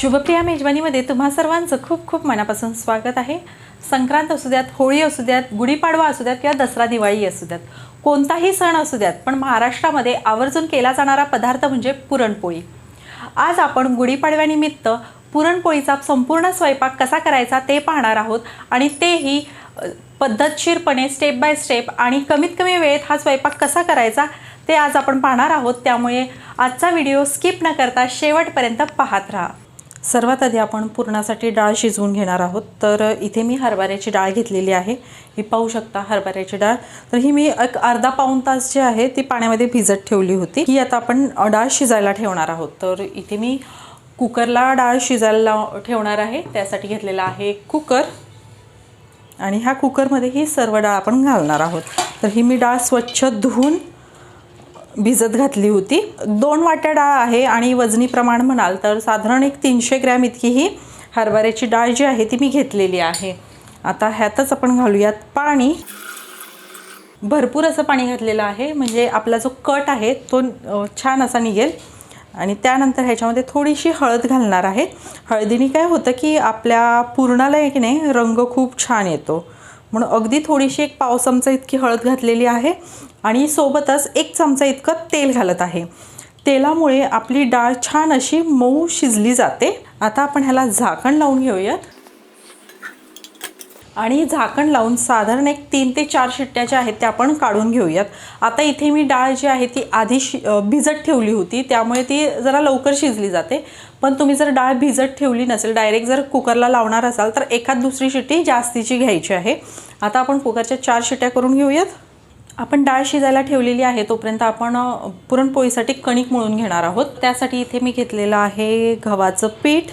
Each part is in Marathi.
शुभप्रिया मेजवानीमध्ये तुम्हा सर्वांचं खूप खूप मनापासून स्वागत आहे. संक्रांत असू द्यात होळी असू द्यात गुढीपाडवा असू द्यात किंवा दसरा दिवाळी असू द्यात कोणताही सण असू द्यात पण महाराष्ट्रामध्ये आवर्जून केला जाणारा पदार्थ म्हणजे पुरणपोळी. आज आपण गुढीपाडव्यानिमित्त पुरणपोळीचा संपूर्ण स्वयंपाक कसा करायचा ते पाहणार आहोत आणि तेही पद्धतशीरपणे स्टेप बाय स्टेप आणि कमीत कमी वेळेत हा स्वयंपाक कसा करायचा ते आज आपण पाहणार आहोत. त्यामुळे आजचा व्हिडिओ स्किप न करता शेवटपर्यंत पाहत राहा. सर्वात आधी आपण पुरणासाठी डाळ शिजवून घेणार आहोत. तर इथे मी हरभऱ्याची डाळ घेतलेली आहे. ही पाहू शकता हरभऱ्याची डाळ. तर ही मी एक अर्धा पाऊण तास जी आहे ती पाण्यामध्ये भिजत ठेवली होती. ही आता आपण डाळ शिजायला ठेवणार आहोत. तर इथे मी कुकरला डाळ शिजायला ठेवणार आहे. त्यासाठी घेतलेला आहे कुकर. आणि ह्या कुकरमध्ये ही सर्व डाळ आपण घालणार आहोत. तर ही मी डाळ स्वच्छ धुवून भिजत घातली होती. दोन वाट्या डाळ आहे आणि वजनी प्रमाण म्हणाल तर साधारण एक तीनशे ग्रॅम इतकी ही हरभऱ्याची डाळ जी आहे ती मी घेतलेली आहे. आता ह्यातच आपण घालूयात पाणी. भरपूर असं पाणी घातलेलं आहे. म्हणजे आपला जो कट आहे तो छान असा निघेल. आणि त्यानंतर ह्याच्यामध्ये थोडीशी हळद घालणार आहे. हळदीने काय होतं की आपल्या पूर्णाला एक नाही रंग खूप छान येतो. म्हणून अगदी थोडीशी एक पाव चमचा इतकी हळद घातलेली आहे आणि सोबतच एक चमचा इतकं तेल घालत आहे. तेलामुळे आपली डाळ छान अशी मऊ शिजली जाते. आता आपण ह्याला झाकण लावून घेऊयात. आणि झाकण लावून साधारण एक तीन ते चार शिट्ट्या ज्या आहेत त्या आपण काढून घेऊयात. आता इथे मी डाळ जी आहे ती आधी शि भिजत ठेवली होती. त्यामुळे ती जरा लवकर शिजली जाते. पण तुम्ही जर डाळ भिजत ठेवली नसेल डायरेक्ट जर कुकरला लावणार असाल तर एखाद दुसरी शिटी जास्तीची घ्यायची आहे. आता आपण कुकरच्या चार शिट्या करून घेऊयात. आपण डाळ शिजायला ठेवलेली आहे तोपर्यंत आपण पुरणपोळीसाठी कणिक मळून घेणार आहोत. त्यासाठी इथे मी घेतलेलं आहे गव्हाचं पीठ.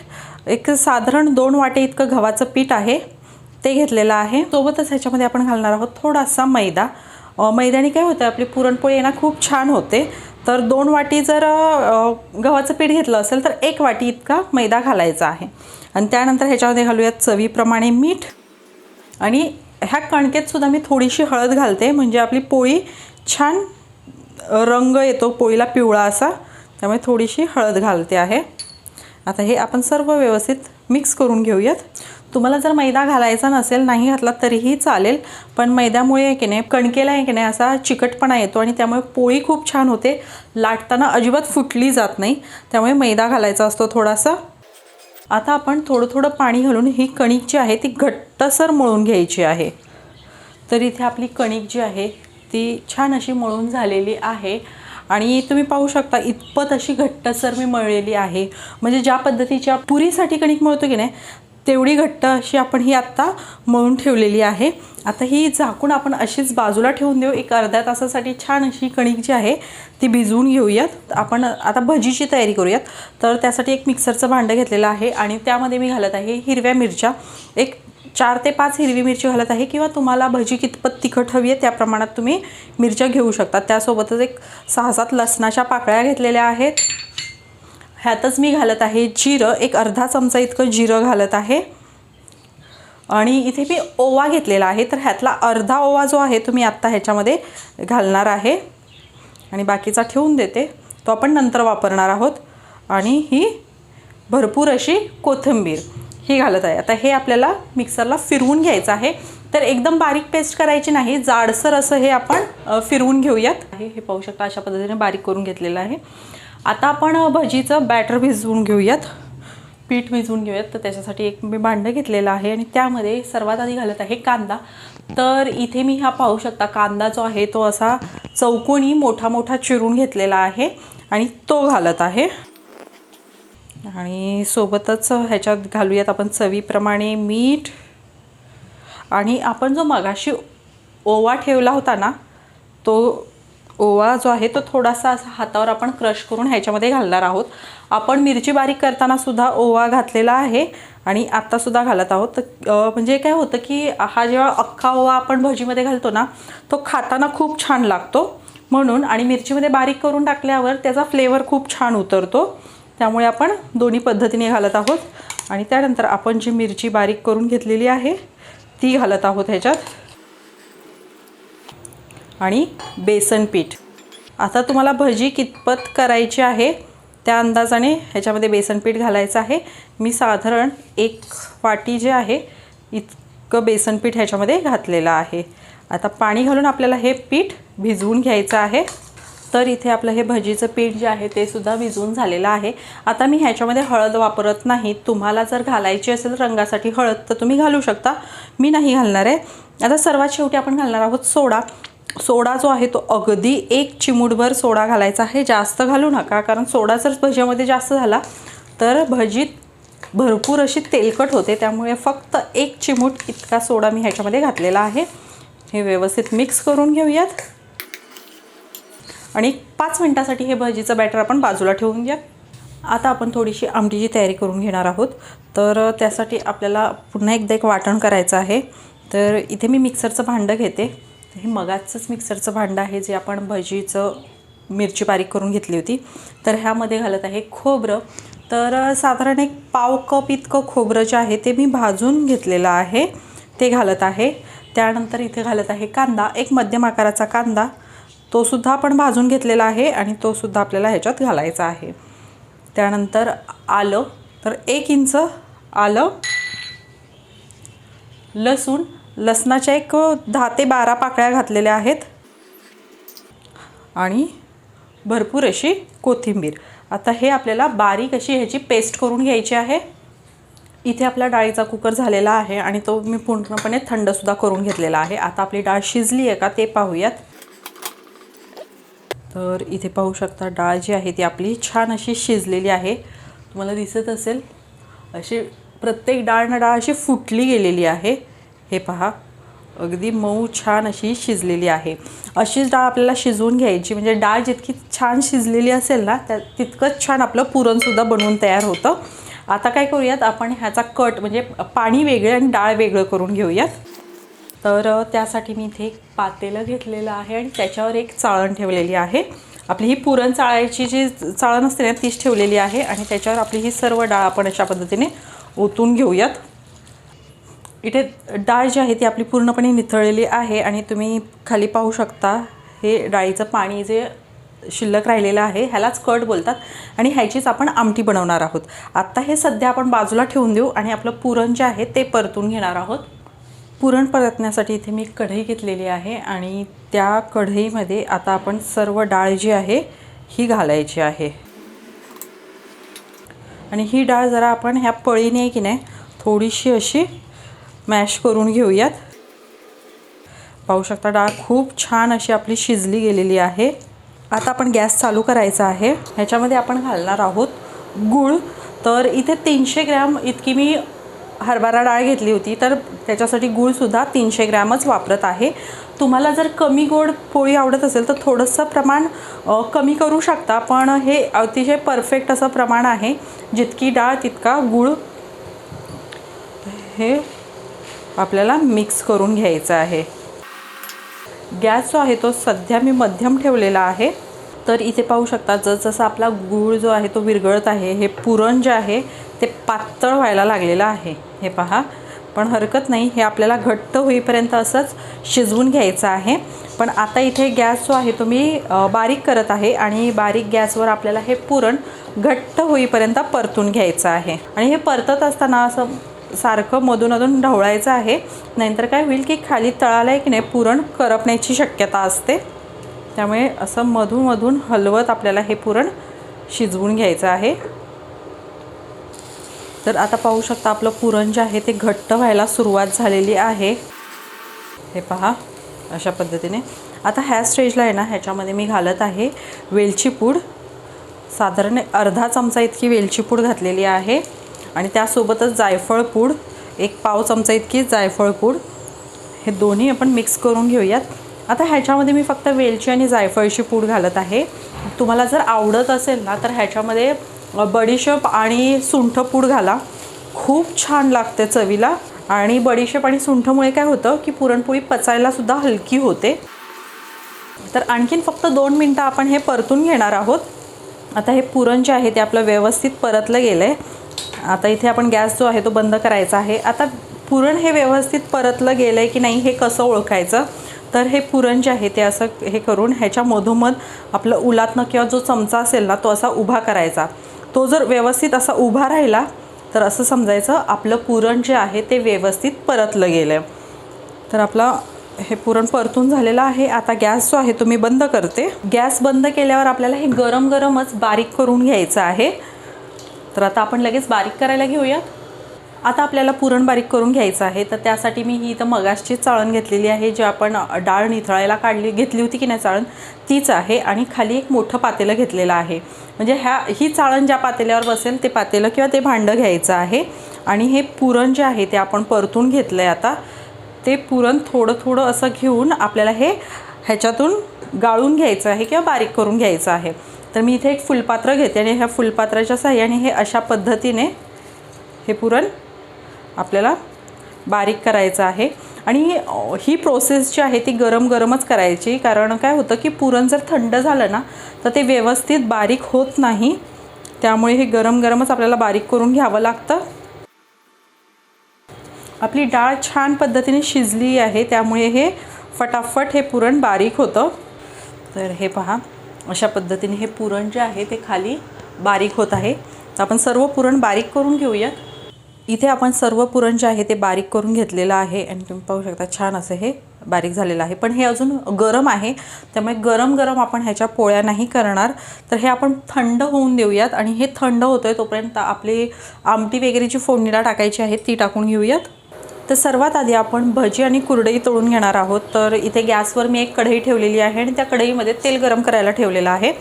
एक साधारण दोन वाटे इतकं गव्हाचं पीठ आहे. ते घेतलेलं आहे. सोबतच ह्याच्यामध्ये आपण घालणार आहोत थोडासा मैदा. मैद्याने काय होतं आपली पुरणपोळी आहे ना खूप छान होते. तर दोन वाटी जर गव्हाचं पीठ घेतलं असेल तर एक वाटी इतका मैदा घालायचा आहे. आणि त्यानंतर ह्याच्यामध्ये घालूयात चवीप्रमाणे मीठ. आणि ह्या कणकेत सुद्धा मी थोडीशी हळद घालते म्हणजे आपली पोळी छान रंग येतो पोळीला पिवळा असा. त्यामुळे थोडीशी हळद घालते आहे. आता हे आपण सर्व व्यवस्थित मिक्स करून घेऊयात. तुम्हाला जर मैदा घालायचा नसेल नाही घातला तरीही चालेल. पण मैद्यामुळे आहे की नाही कणकेला आहे की नाही असा चिकटपणा येतो आणि त्यामुळे पोळी खूप छान होते. लाटताना अजिबात फुटली जात नाही. त्यामुळे मैदा घालायचा असतो थोडासा. आता आपण थोडं थोडं पाणी घालून ही कणिक जी आहे ती घट्टसर मळून घ्यायची आहे. तर इथे आपली कणिक जी आहे ती छान अशी मळून झालेली आहे. आणि तुम्ही पाहू शकता इतपत अशी घट्टसर मी मळलेली आहे. म्हणजे ज्या पद्धतीच्या पुरीसाठी कणिक मळतो की नाही तेवढी घट्ट अशी आपण ही आत्ता मळून ठेवलेली आहे. आता ही झाकून आपण अशीच बाजूला ठेवून देऊ. एक अर्ध्या तासासाठी छान अशी कणिक जी आहे ती भिजवून घेऊयात. आपण आता भजीची तयारी करूयात. तर त्यासाठी एक मिक्सरचं भांडं घेतलेलं आहे आणि त्यामध्ये मी घालत आहे हिरव्या मिरच्या. एक चार ते पाच हिरवी मिरची घालत आहे किंवा तुम्हाला भजी कितपत तिखट हवी आहे त्या प्रमाणात तुम्ही मिरच्या घेऊ शकता. त्यासोबतच एक सहा सात लसणाच्या पाकळ्या घेतलेल्या आहेत. ह्यातच मी घालत आहे जिरं. एक अर्धा चमचा इतकं जिरं घालत आहे. आणि इथे मी ओवा घेतलेला आहे. तर ह्यातला अर्धा ओवा जो आहे तो मी आत्ता ह्याच्यामध्ये घालणार आहे. आणि बाकीचा ठेवून देते. तो आपण नंतर वापरणार आहोत. आणि ही भरपूर अशी कोथिंबीर ही घालत आहे. आता हे आपल्याला मिक्सरला फिरवून घ्यायचं आहे. तर एकदम बारीक पेस्ट करायची नाही. जाडसर असं हे आपण फिरवून घेऊयात. हे पाहू शकता अशा पद्धतीने बारीक करून घेतलेलं आहे. आता आपण भजीचं बॅटर भिजवून घेऊयात. पीठ भिजवून घेऊयात. तर त्याच्यासाठी एक मी भांडं घेतलेलं आहे आणि त्यामध्ये सर्वात आधी घालत आहे कांदा. तर इथे मी हा पाहू शकता कांदा जो आहे तो असा चौकोनी मोठा मोठा चिरून घेतलेला आहे आणि तो घालत आहे. आणि सोबतच ह्याच्यात घालूयात आपण चवीप्रमाणे मीठ. आणि आपण जो मगाशी ओवा ठेवला होता ना तो ओवा जो आहे तो थोडासा असा हातावर आपण क्रश करून ह्याच्यामध्ये घालणार आहोत. आपण मिरची बारीक करताना सुद्धा ओवा घातलेला आहे आणि आत्तासुद्धा घालत आहोत. तर म्हणजे काय होतं की हा जेव्हा अख्खा ओवा आपण भजीमध्ये घालतो ना तो खाताना खूप छान लागतो. म्हणून आणि मिरचीमध्ये बारीक करून टाकल्यावर त्याचा फ्लेवर खूप छान उतरतो. त्यामुळे आपण दोन्ही पद्धतीने घालत आहोत. आणि त्यानंतर आपण जी मिरची बारीक करून घेतलेली आहे ती घालत आहोत ह्याच्यात. आणि बेसन पीठ. आता तुम्हाला भजी कितपत करायची आहे त्या अंदाजाने ह्याच्यामध्ये बेसन पीठ घालायचं आहे. मी साधारण एक वाटी जे आहे इतकं बेसन पीठ ह्याच्यामध्ये घातलेलं आहे. आता पाणी घालून आपल्याला हे पीठ भिजवून घ्यायचं आहे. तर इथे आपलं हे भजीचं पीठ जे आहे ते सुद्धा भिजवून झालेलं आहे. आता मी ह्याच्यामध्ये हळद वापरत नाही. तुम्हाला जर घालायची असेल रंगासाठी हळद तर तुम्ही घालू शकता. मी नाही घालणार आहे. आता सर्वात शेवटी आपण घालणार आहोत सोडा. सोडा जो आहे तो अगदी एक चिमूटभर सोडा घालायचा आहे. जास्त घालू नका कारण सोडा जर भज्यामध्ये जास्त झाला तर भजीत भरपूर अशी तेलकट होते. त्यामुळे फक्त एक चिमूट इतका सोडा मी ह्याच्यामध्ये घातलेला आहे. हे व्यवस्थित मिक्स करून घेऊयात. आणि पाच मिनटासाठी हे भजीचं बॅटर आपण बाजूला ठेवून घ्या. आता आपण थोडीशी आमटीची तयारी करून घेणार आहोत. तर त्यासाठी आपल्याला पुन्हा एकदा एक वाटण करायचं आहे. तर इथे मी मिक्सरचं भांडं घेते. हे मगाचंच मिक्सरचं भांडं आहे जे आपण भजीचं मिरची बारीक करून घेतली होती. तर ह्यामध्ये घालत आहे खोबरं. तर साधारण एक पाव कप इतकं खोबरं जे आहे ते मी भाजून घेतलेलं आहे. ते घालत आहे. त्यानंतर इथे घालत आहे कांदा. एक मध्यम आकाराचा कांदा. तोसुद्धा आपण भाजून घेतलेला आहे आणि तो सुद्धा आपल्याला ह्याच्यात घालायचा आहे. त्यानंतर आलं. तर एक इंच आलं. लसूण. लसणाच्या एक दहा ते बारा पाकळ्या घातलेल्या आहेत. आणि भरपूर अशी कोथिंबीर. आता हे आपल्याला बारीक अशी ह्याची पेस्ट करून घ्यायची आहे. इथे आपला डाळीचा कुकर झालेला आहे आणि तो मी पूर्णपणे थंडसुद्धा करून घेतलेला आहे. आता आपली डाळ शिजली आहे का ते पाहूयात. तर इथे पाहू शकता डाळ जी आहे ती आपली छान अशी शिजलेली आहे. तुम्हाला दिसत असेल अशी प्रत्येक डाळ ना डाळ अशी फुटली गेलेली आहे. हे पहा. अगदी मऊ छान अशी शिजलेली आहे. अशीच डाळ आपल्याला शिजवून घ्यायची. म्हणजे डाळ जितकी छान शिजलेली असेल ना त्या तितकंच छान आपलं पुरणसुद्धा बनवून तयार होतं. आता काय करूयात? आपण ह्याचा कट म्हणजे पाणी वेगळं आणि डाळ वेगळं करून घेऊयात. तर त्यासाठी मी इथे एक पातेलं घेतलेलं आहे आणि त्याच्यावर एक चाळण ठेवलेली आहे. आपली ही पुरण चाळायची जी चाळण असते ना तीच ठेवलेली आहे आणि त्याच्यावर आपली ही सर्व डाळ आपण अशा पद्धतीने ओतून घेऊयात. इथे डाळ जी आहे ती आपली पूर्णपणे निथळलेली आहे आणि तुम्ही खाली पाहू शकता हे डाळीचं पाणी जे शिल्लक राहिलेलं आहे ह्यालाच कट बोलतात आणि ह्याचीच आपण आमटी बनवणार आहोत. आत्ता हे सध्या आपण बाजूला ठेवून देऊ आणि आपलं पुरण जे आहे ते परतून घेणार आहोत. पुरण परतण्यासाठी इथे मी कढई घेतलेली आहे आणि त्या कढईमध्ये आता आपण सर्व डाळ जी आहे ही घालायची आहे. आणि ही डाळ जरा आपण ह्या पळीने की नाही थोडीशी अशी मॅश करून घेऊयात. पाहू शकता डाळ खूप छान अशी आपली शिजली गेलेली आहे. आता आपण गॅस चालू करायचा आहे. ह्याच्यामध्ये आपण घालणार आहोत गूळ. तर इथे तीनशे ग्रॅम इतकी मी हरभरा डाळ घेतली होती तर त्याच्यासाठी गूळसुद्धा तीनशे ग्रॅमच वापरत आहे. तुम्हाला जर कमी गोड पोळी आवडत असेल तर थोडंसं प्रमाण कमी करू शकता पण हे अतिशय परफेक्ट असं प्रमाण आहे. जितकी डाळ तितका गूळ. हे आपल्याला मिक्स करून घ्यायचं आहे. गॅस जो आहे तो सध्या मी मध्यम ठेवलेला आहे. तर इथे पाहू शकता जसजसा आपला गूळ जो आहे तो विरघळत आहे हे पुरण जे आहे ते पातळ व्हायला लागलेलं आहे. हे पहा. पण हरकत नाही हे आपल्याला घट्ट होईपर्यंत असंच शिजवून घ्यायचं आहे. पण आता इथे गॅस जो आहे तो मी बारीक करत आहे आणि बारीक गॅसवर आपल्याला हे पुरण घट्ट होईपर्यंत परतून घ्यायचं आहे. आणि हे परतत असताना असं सारखं मधून अधून ढवळायचं आहे. नाहीतर काय होईल की खाली तळाला की नाही पुरण करपण्याची शक्यता असते. त्यामुळे असं मधूनमधून हलवत आपल्याला हे पुरण शिजवून घ्यायचं आहे. तर आता पाहू शकता आपलं पुरण जे आहे ते घट्ट व्हायला सुरुवात झालेली आहे. हे पहा अशा पद्धतीने. आता ह्या स्टेजला आहे ना ह्याच्यामध्ये मी घालत आहे वेलची पूड. साधारण अर्धा चमचा इतकी वेलची पूड घातलेली आहे. आणि त्यासोबतच जायफळ पूड एक पाव चमचा इतकी जायफळ पूड. हे दोन्ही आपण मिक्स करून घेऊयात. आता ह्याच्यामध्ये मी फक्त वेलची आणि जायफळची पूड घालत आहे. तुम्हाला जर आवडत असेल ना तर ह्याच्यामध्ये बडीशेप आणि सुंठ पूड घाला. खूप छान लागते चवीला. आणि बडीशेप आणि सुंठमुळे काय होतं की पुरणपोळी पचायलासुद्धा हलकी होते. तर आणखीन फक्त दोन मिनटं आपण हे परतून घेणार आहोत. आता हे पुरण जे आहे ते आपलं व्यवस्थित परतलं गेलं आहे आता इथे आपण गॅस जो आहे तो बंद करायचा आहे. आता पुरण हे व्यवस्थित परतलं गेलं आहे की नाही हे कसं ओळखायचं? तर हे पुरण जे आहे ते असं हे करून ह्याच्या मधोमध आपलं उलातनं किंवा जो चमचा असेल ना तो असा उभा करायचा. तो जर व्यवस्थित असा उभा राहिला तर असं समजायचं आपलं पुरण जे आहे ते व्यवस्थित परतलं गेलं आहे तर आपला हे पुरण परतून झालेलं आहे. आता गॅस जो आहे तो मी बंद करते. गॅस बंद केल्यावर आपल्याला हे गरम गरमच बारीक करून घ्यायचं आहे. तर आता आपण लगेच बारीक करायला घेऊयात. आता आपल्याला पुरण बारीक करून घ्यायचं आहे तर त्यासाठी मी ही इथं मगाशची चाळण घेतलेली आहे जी आपण डाळ निथळायला काढली घेतली होती की नाही चाळण तीच आहे आणि खाली एक मोठं पातेलं घेतलेलं आहे. म्हणजे ह्या ही चाळण ज्या पातेल्यावर बसेल ते पातेलं किंवा ते भांडं घ्यायचं आहे आणि हे पुरण जे आहे ते आपण परतून घेतलं आहे आता. ते पुरण थोडं थोडं असं घेऊन आपल्याला हे ह्याच्यातून गाळून घ्यायचं आहे किंवा बारीक करून घ्यायचं आहे. तर मी इथे एक फुलपात्र घेते आणि ह्या फुलपात्राच्या साह्याने हे अशा पद्धतीने हे पुरण आपल्याला बारीक करायचं आहे. आणि ही प्रोसेस जी आहे ती गरम गरमच करायची. कारण काय होतं की पुरण जर थंड झालं ना तर ते व्यवस्थित बारीक होत नाही. त्यामुळे हे गरम गरमच आपल्याला बारीक करून घ्यावं लागतं. आपली डाळ छान पद्धतीने शिजली आहे. त्यामुळे हे फटाफट हे पुरण बारीक होतं. तर हे पहा. अशा पद्धतीने हे पुरण जे आहे ते खाली बारीक होत आहे. तर आपण सर्व पुरण बारीक करून घेऊयात. इथे आपण सर्व पुरण जे आहे ते बारीक करून घेतलेलं आहे. आणि तुम्ही पाहू शकता छान असं हे बारीक झालेलं आहे. पण हे अजून गरम आहे. त्यामुळे गरम गरम आपण ह्याच्या पोळ्या नाही करणार. तर हे आपण थंड होऊन देऊयात. आणि हे थंड होतं आहे तोपर्यंत आपली आमटी वगैरे जी फोडणीला टाकायची आहे ती टाकून घेऊयात. तर सर्वात आधी आपण भजी आणि कुरडई तळून घेणार आहोत. तर इथे गॅसवर मी एक कढई ठेवलेली आहे आणि त्या कढईमध्ये तेल गरम करायला ठेवलेलं आहे.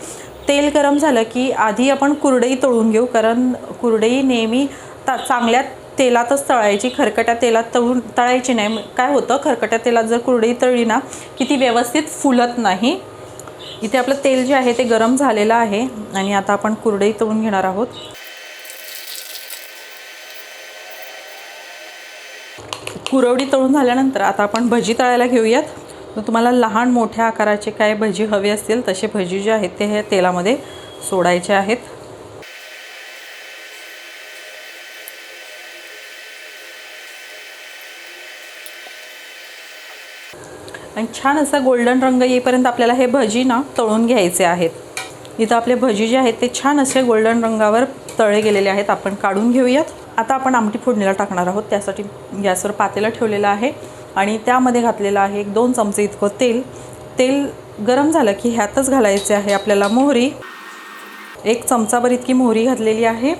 तेल गरम झालं की आधी आपण कुरडई तळून घेऊ कारण कुरडई नेहमी ता चांगल्या तेलातच तळायची. खरकट्या तेलात तळून तळायची नाही. काय होतं? खरकट्या तेलात जर कुरडई तळली ना की ती व्यवस्थित फुलत नाही. इथे आपलं तेल जे आहे ते गरम झालेलं आहे आणि आता आपण कुरडई तळून घेणार आहोत. कुरवडी तळून झाल्यानंतर आता आपण भजी तळायला घेऊयात. तर तुम्हाला लहान मोठ्या आकाराचे काय भजी हवे असतील तसे भजी जे आहेत ते हे तेलामध्ये सोडायचे आहेत. आणि छान असा गोल्डन रंग येईपर्यंत आपल्याला हे भजी ना तळून घ्यायचे आहेत. इथं आपले भजी जे आहेत ते छान असे गोल्डन रंगावर तळे गेलेले आहेत. आपण काढून घेऊयात. आता आपण आमटी फोडणीला टाकणार आहोत. त्यासाठी गॅसवर पातेलं ठेवलेलं आहे आणि त्यामध्ये घातलेलं आहे एक दोन चमचे इतकं तेल. तेल गरम झालं की ह्यातच घालायचे आहे आपल्याला मोहरी. एक चमचाभर इतकी मोहरी घातलेली आहे.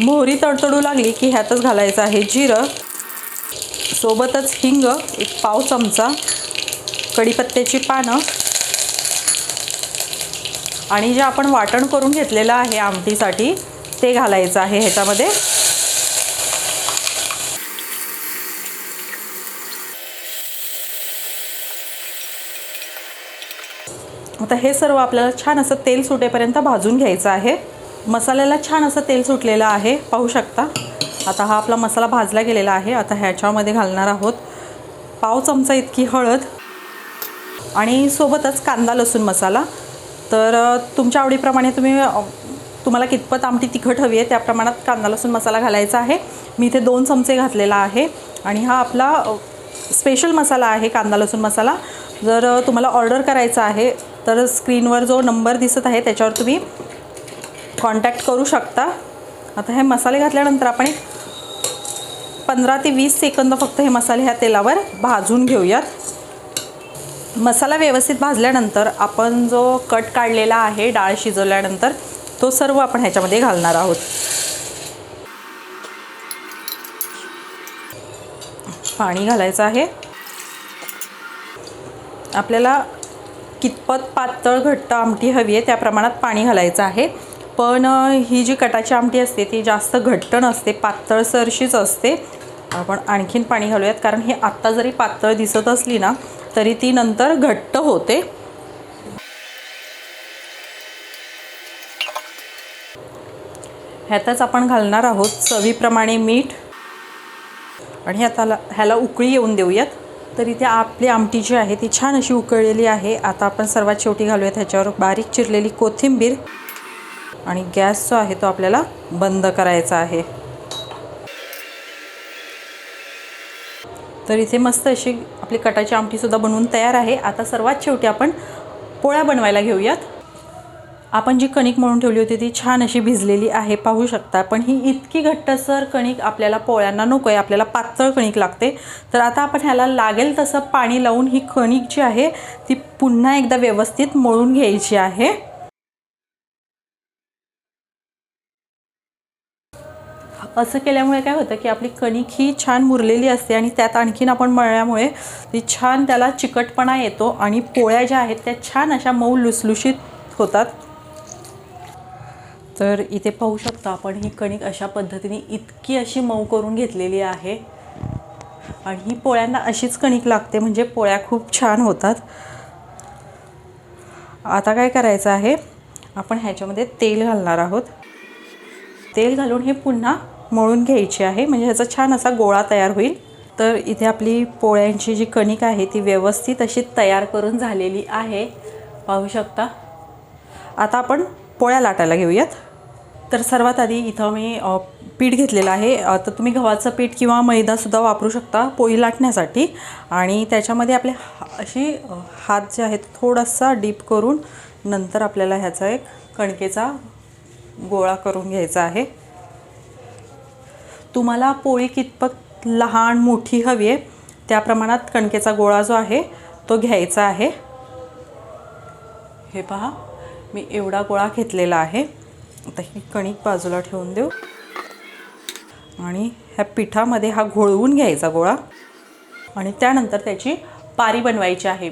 मोहरी तडतडू लागली की ह्यातच घालायचं आहे जिरं. सोबतच हिंग एक पाव चमचा. कढीपत्त्याची पानं. आणि जे आपण वाटण करून घेतलेलं आहे आमटीसाठी ते घालायचं आहे ह्याच्यामध्ये. आता हे सर्व आपल्याला छान असं तेल सुटेपर्यंत भाजून घ्यायचं आहे. मसाल्याला छान असं तेल सुटलेलं आहे पाहू शकता. आता हा आपला मसाला भाजला गेलेला आहे आता ह्याच्यामध्ये घालणार आहोत. पाव चमचा इतकी हळद. आणि सोबतच कांदा लसूण मसाला. तर तुमच्या आवडीप्रमाणे तुम्ही तुम्हाला कितपत आमटी तिखट हवी आहे त्या प्रमाणात कांदा लसूण मसाला घालायचा आहे. मी इथे दोन चमचे घातलेला आहे. आणि हा आपला स्पेशल मसाला आहे कांदा लसूण मसाला. जर तुम्हाला ऑर्डर करायचा आहे तर स्क्रीनवर जो नंबर दिसत आहे त्याच्यावर तुम्ही कॉन्टॅक्ट करू शकता. आता हे मसाले घातल्यानंतर आपण एक पंधरा ते वीस सेकंद फक्त हे मसाले ह्या तेलावर भाजून घेऊयात. मसाला व्यवस्थित भाजल्यानंतर आपण जो कट काढलेला आहे डाळ शिजवल्यानंतर तो सर्व आपण ह्याच्यामध्ये घालणार आहोत. पाणी घालायचं आहे. आपल्याला कितपत पातळ घट्ट आमटी हवी आहे त्या प्रमाणात पाणी घालायचं आहे. पण ही जी कटाची आमटी असते ती जास्त घट्ट नसते पातळसरशीच असते. आपण आणखीन पाणी घालूयात कारण हे आत्ता जरी पातळ दिसत असली ना तरी ती नंतर घट्ट होते. ह्यातच आपण घालणार आहोत चवीप्रमाणे मीठ. आणि ह्याला ह्याला उकळी येऊन देऊयात. तर इथे आपली आमटी जी आहे ती छान अशी उकळलेली आहे. आता आपण सर्वात शेवटी घालूयात ह्याच्यावर बारीक चिरलेली कोथिंबीर. आणि गॅस जो आहे तो आपल्याला बंद करायचा आहे. तर इथे मस्त अशी आपली कटाची आमटीसुद्धा बनवून तयार आहे. आता सर्वात शेवटी आपण पोळ्या बनवायला घेऊयात. आपण जी कणिक म्हणून ठेवली होती ती छान अशी भिजलेली आहे पाहू शकता. पण ही इतकी घट्टसर कणिक आपल्याला पोळ्यांना नको आहे आपल्याला पातळ कणिक लागते. तर आता आपण ह्याला लागेल तसं पाणी लावून ही कणिक जी आहे ती पुन्हा एकदा व्यवस्थित मळून घ्यायची आहे. असं केल्यामुळे काय होतं की आपली कणिक ही छान मुरलेली असते आणि त्यात आणखीन आपण मळल्यामुळे ती छान त्याला चिकटपणा येतो आणि पोळ्या ज्या आहेत त्या छान अशा मऊ लुसलुशीत होतात. तर इथे पाहू शकता आपण ही कणिक अशा पद्धतीने इतकी अशी मऊ करून घेतलेली आहे. आणि ही पोळ्यांना अशीच कणिक लागते म्हणजे पोळ्या खूप छान होतात. आता काय करायचं आहे? आपण ह्याच्यामध्ये तेल घालणार आहोत. तेल घालून हे पुन्हा मळून घ्यायची आहे. म्हणजे ह्याचा छान असा गोळा तयार होईल. तर इथे आपली पोळ्यांची जी कणिक आहे ती व्यवस्थित अशी तयार करून झालेली आहे. पाहू शकता. आता आपण पोळ्या लाटायला घेऊयात. तर सर्वात आधी इथं मी पीठ घेतलेलं आहे. तर तुम्ही गव्हाचं पीठ किंवा मैदासुद्धा वापरू शकता पोळी लाटण्यासाठी. आणि त्याच्यामध्ये आपले हा- अशी हात जे आहेत थोडासा डीप करून नंतर आपल्याला ह्याचा एक कणकेचा गोळा करून घ्यायचा आहे. तुम्हाला पोळी कितपत लहान मोठी हवी आहे त्या प्रमाणात कणकेचा गोळा जो आहे तो घ्यायचा आहे. हे पहा मी एवढा गोळा घेतलेला आहे. आता ही कणिक बाजूला ठेवून देऊ. आणि ह्या पिठामध्ये हा घोळवून घ्यायचा गोळा. आणि त्यानंतर त्याची पारी बनवायची आहे.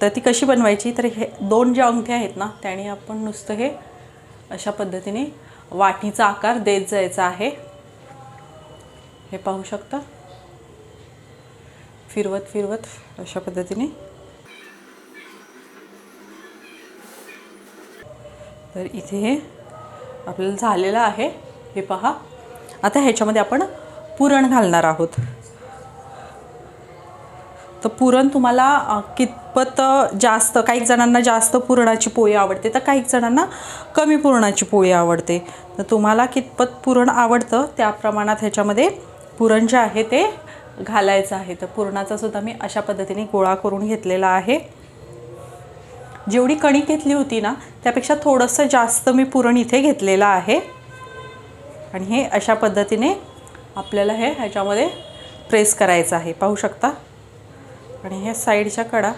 तर ती कशी बनवायची? तर हे दोन ज्या अंगठ्या आहेत ना त्याने आपण नुसतं हे अशा पद्धतीने वाटीचा आकार देत जायचा आहे. हे पाहू शकता. फिरवत फिरवत अशा पद्धतीने. तर इथे हे आपल्याला झालेलं आहे. हे पहा. आता ह्याच्यामध्ये आपण पुरण घालणार आहोत. तर पुरण तुम्हाला कितपत जास्त काही जणांना जास्त पुरणाची पोळी आवडते तर काही जणांना कमी पुरणाची पोळी आवडते. तर तुम्हाला कितपत पुरण आवडतं त्या प्रमाणात ह्याच्यामध्ये पुरण जे आहे ते घालायचं आहे. तर पुरणाचा सुद्धा मी अशा पद्धतीने गोळा करून घेतलेला आहे. जेवढी कणिक घेतली होती ना त्यापेक्षा थोडंसं जास्त मी पुरण इथे घेतलेलं आहे. आणि हे अशा पद्धतीने आपल्याला हे ह्याच्यामध्ये प्रेस करायचं आहे. पाहू शकता? आणि हे साईडच्या कडा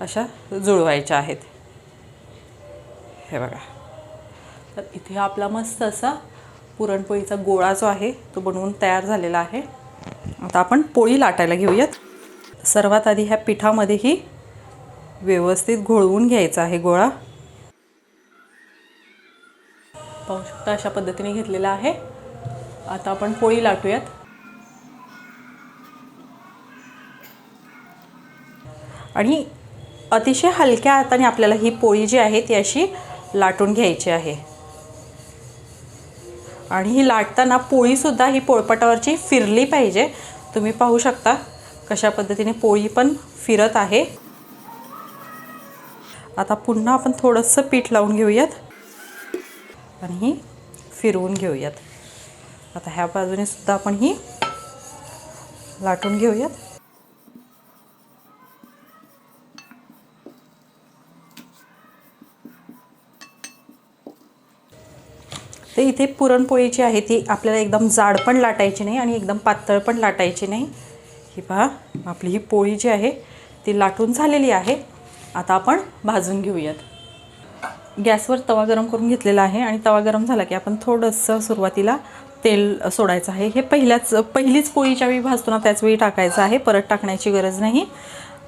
अशा जुळवायच्या आहेत. हे बघा. तर इथे आपला मस्त असा पुरणपोळीचा गोळा जो आहे तो बनवून तयार झालेला आहे. आता आपण पोळी लाटायला घेऊयात. सर्वात आधी ह्या पिठामध्येही व्यवस्थित घोळवून घ्यायचा आहे गोळा. पाहू शकता अशा पद्धतीने घेतलेला आहे. आता आपण पोळी लाटूयात. आणि अतिशय हलक्या हाताने आपल्याला ही पोळी जी आहे ती अशी लाटून घ्यायची आहे. आणि ही लाटताना पोळीसुद्धा ही पोळपाटावरची फिरली पाहिजे. तुम्ही पाहू शकता कशा पद्धतीने पोळी पण फिरत आहे. आता पुन्हा आपण थोडंसं पीठ लावून घेऊयात. आणि ही फिरवून घेऊयात. आता ह्या बाजूने सुद्धा आपण ही लाटून घेऊयात. ते इथे पुरणपोळी जी आहे ती आपल्याला एकदम जाड पण लाटायची नाही आणि एकदम पातळ पण लाटायची नाही. ही पहा आपली ही पोळी जी आहे ती लाटून झालेली आहे. आता आपण भाजून घेऊयात. गॅसवर तवा गरम करून घेतलेला आहे आणि तवा गरम झाला की आपण थोडंसं सुरुवातीला तेल सोडायचं आहे. हे पहिल्याच पहिलीच पोळीच्या वेळी भाजतो ना टाकायचं आहे. परत टाकण्याची गरज नाही.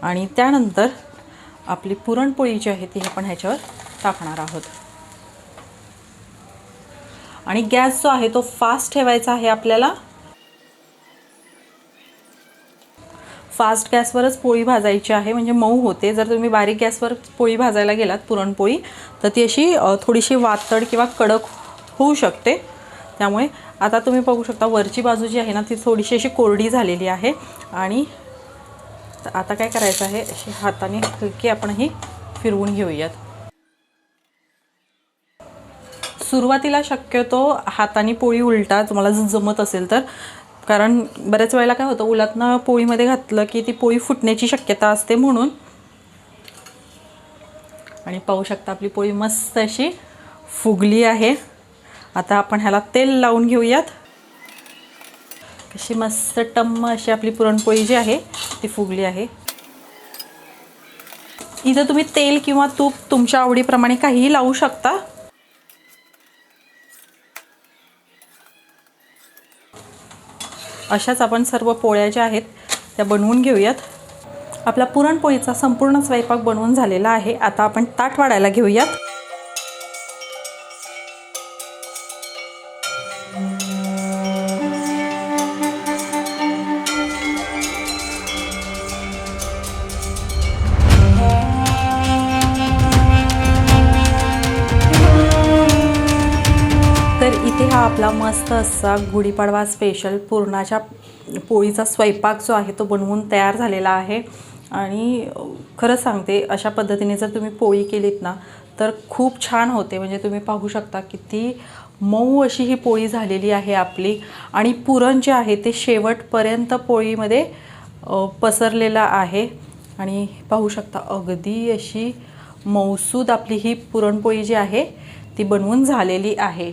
आणि त्यानंतर आपली पुरणपोळी जी आहे ती आपण ह्याच्यावर टाकणार आहोत. आणि गॅस जो आहे तो फास्ट ठेवायचा आहे आपल्याला. फास्ट गॅसवरच पोळी भाजायची आहे. म्हणजे मऊ होते. जर तुम्ही बारीक गॅसवर पोळी भाजायला गेलात पुरणपोळी तर ती अशी थोडीशी वातड किंवा कडक होऊ शकते. त्यामुळे आता तुम्ही बघू शकता वरची बाजू जी आहे ना ती थोडीशी अशी कोरडी झालेली आहे. आणि आता काय करायचं आहे? अशी हाताने हलकी आपण ही फिरवून घेऊयात. सुरुवातीला शक्यतो हाताने पोळी उलटा तुम्हाला जर जमत असेल तर. कारण बऱ्याच वेळेला काय होतं उलातनं पोळीमध्ये घातलं की ती पोळी फुटण्याची शक्यता असते म्हणून. आणि पाहू शकता आपली पोळी मस्त अशी फुगली आहे. आता आपण ह्याला तेल लावून घेऊयात. अशी मस्त टम्म अशी आपली पुरणपोळी जी आहे ती फुगली आहे. इथं तुम्ही तेल किंवा तूप तुमच्या आवडीप्रमाणे काहीही लावू शकता. अशाच आपण सर्व पोळ्या ज्या आहेत त्या बनवून घेऊयात. आपला पुरणपोळीचा संपूर्ण स्वयंपाक बनवून झालेला आहे. आता आपण ताट वाढायला घेऊयात. आपला मस्त असा गुढीपाडवा स्पेशल पुरणाच्या पोळीचा स्वयंपाक जो आहे तो बनवून तयार झालेला आहे. आणि खरं सांगते अशा पद्धतीने जर तुम्ही पोळी केलीत ना तर खूप छान होते. म्हणजे तुम्ही पाहू शकता किती मऊ अशी ही पोळी झालेली आहे आपली. आणि पुरण जे आहे ते शेवटपर्यंत पोळीमध्ये पसरलेलं आहे. आणि पाहू शकता अगदी अशी मौसूद आपली ही पुरणपोळी जी आहे ती बनवून झालेली आहे.